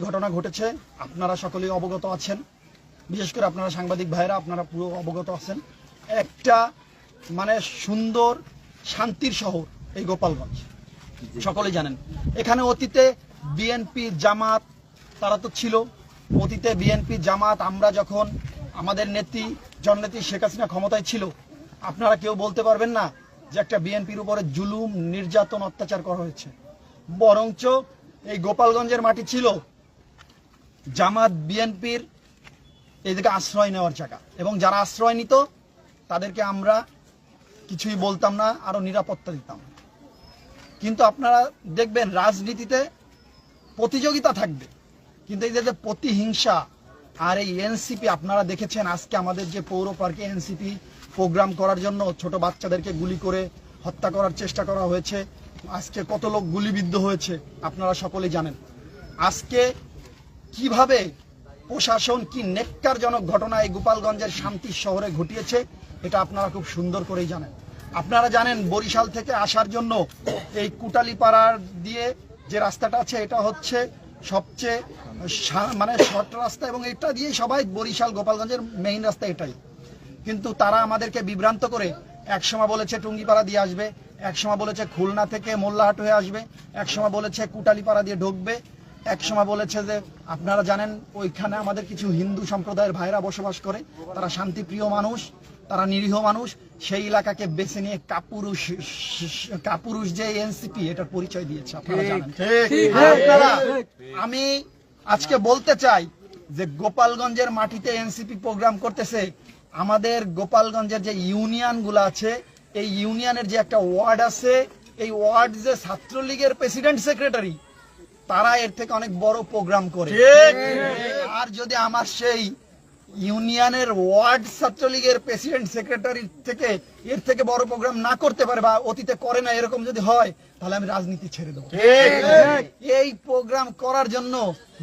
ঘটনা ঘটেছে আপনারা সকলেই অবগত আছেন। বিশেষ করে আপনারা সাংবাদিক ভাইরা আপনারা পুরো অবগত আছেন। একটা মানে সুন্দর শান্তির শহর এই গোপালগঞ্জ। সকলেই জানেন। এখানে অতীতে বিএনপি জামাত তারা তো ছিল। অতীতে বিএনপি জামাত আমরা যখন আমাদের নেত্রী জননেত্রী শেখ হাসিনা ক্ষমতায় ছিল আপনারা কেউ বলতে পারবেন না যে একটা বিএনপির উপরে জুলুম নির্যাতন অত্যাচার করা হয়েছে। বরঞ্চ এই গোপালগঞ্জের মাটি ছিল জামাত, বিএনপির এদিকে আশ্রয় নেওয়ার জায়গা। এবং যারা আশ্রয় নিত, তাদেরকে আমরা কিছুই বলতাম না, আরও নিরাপত্তা দিতাম। কিন্তু আপনারা দেখবেন, রাজনীতিতে প্রতিযোগিতা থাকবে। কিন্তু এই যে প্রতিহিংসা আর এই এনসিপি, আপনারা দেখেছেন আজকে আমাদের যে পৌর পার্কে এনসিপি প্রোগ্রাম করার জন্য ছোট বাচ্চাদেরকে গুলি করে হত্যা করার চেষ্টা করা হয়েছে। আজকে কত লোক গুলিবিদ্ধ হয়েছে, আপনারা সকলেই জানেন। আজকে কীভাবে প্রশাসন কি নেককারজনক ঘটনা এই গোপালগঞ্জের শান্তি শহরে ঘটিয়েছে, এটা আপনারা খুব সুন্দর করেই জানেন। আপনারা জানেন বরিশাল থেকে আসার জন্য এই কুটালিপাড়ার দিয়ে যে রাস্তাটা আছে, এটা হচ্ছে সবচেয়ে মানে শর্ট রাস্তা এবং এটা দিয়ে সবাই বরিশাল, গোপালগঞ্জের মেইন রাস্তা এটাই। কিন্তু তারা আমাদেরকে বিভ্রান্ত করে, একসময় বলেছে টুঙ্গিপাড়া দিয়ে আসবে, একসময় বলেছে খুলনা থেকে মোল্লাহাট হয়ে আসবে, একসময় বলেছে কুটালিপাড়া দিয়ে ঢুকবে একসময় বলেছে যে আপনারা জানেন ওইখানে আমাদের কিছু হিন্দু সম্প্রদায়ের ভাইরা বসবাস করে। তারা শান্তিপ্রিয় মানুষ তারা নিরীহ মানুষ। সেই এলাকাকে বেছে নিয়ে কাপুরুষ কাপুরুষ যে এনসিপি এটার পরিচয় দিয়েছে আপনারা জানেন। আপনারা? আমি আজকে বলতে চাই যে গোপালগঞ্জের মাটিতে এনসিপি প্রোগ্রাম করতেছে আমাদের গোপালগঞ্জের যে ইউনিয়নগুলো আছে এই ইউনিয়নের যে একটা ওয়ার্ড আছে এই ওয়ার্ড যে ছাত্রলীগের প্রেসিডেন্ট সেক্রেটারি তারা এর থেকে অনেক বড় প্রোগ্রাম করে। আর যদি আমার সেই ইউনিয়নের ওয়ার্ড ছাত্রলীগের প্রেসিডেন্ট সেক্রেটারি থেকে এর থেকে বড় প্রোগ্রাম না করতে পারে বা অতীতে করে না এরকম যদি হয় তাহলে আমি রাজনীতি ছেড়ে দেবো। এই প্রোগ্রাম করার জন্য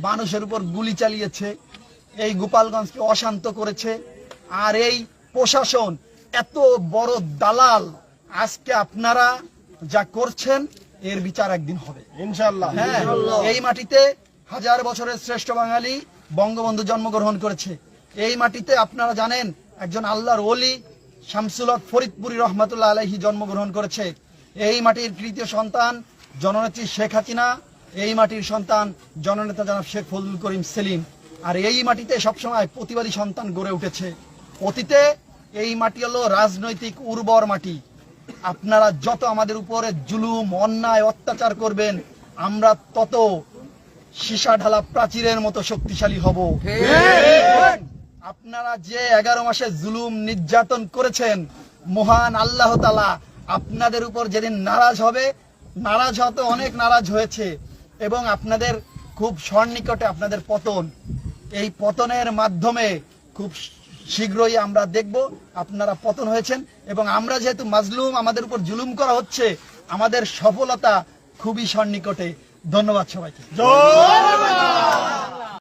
মানুষের উপর গুলি চালিয়েছে এই গোপালগঞ্জকে অশান্ত করেছে আর এই প্রশাসন এত বড় দালাল আজকে আপনারা যা করছেন এর বিচার একদিন হবে। ইনশাল্লাহ হ্যাঁ এই মাটিতে হাজার বছরের শ্রেষ্ঠ বাঙালি বঙ্গবন্ধু জন্মগ্রহণ করেছে। এই মাটিতে আপনারা জানেন একজন আল্লাহর ওলি শামসুল হক ফরিদপুরি রহমাতুল্লাহ আলাইহি জন্মগ্রহণ করেছে। এই মাটির তৃতীয় সন্তান জননেত্রী শেখ হাসিনা এই মাটির সন্তান জননেতা জনাব শেখ ফজলুল করিম সেলিম। আর এই মাটিতে সবসময় প্রতিবাদী সন্তান গড়ে উঠেছে। অতীতে এই মাটি হলো রাজনৈতিক উর্বর মাটি। আপনারা যত আমাদের উপরে জুলুম, অন্যায়, অত্যাচার করবেন, আমরা তত সীসা ঢালা প্রাচীরের মতো শক্তিশালী হব। আপনারা যে এগারো মাসে জুলুম নির্যাতন করেছেন, মহান আল্লাহ তালা আপনাদের উপর যেদিন নারাজ হবে, নারাজ হতে অনেক নারাজ হয়েছে এবং আপনাদের খুব সন্নিকটে আপনাদের পতন। এই পতনের মাধ্যমে খুব শীঘ্রই আমরা দেখব আপনারা পতন হয়েছেন এবং আমরা যেহেতু মাজলুম, আমাদের উপর জুলুম করা হচ্ছে, আমাদের সফলতা খুবই সন্নিকটে ধন্যবাদ সবাইকে!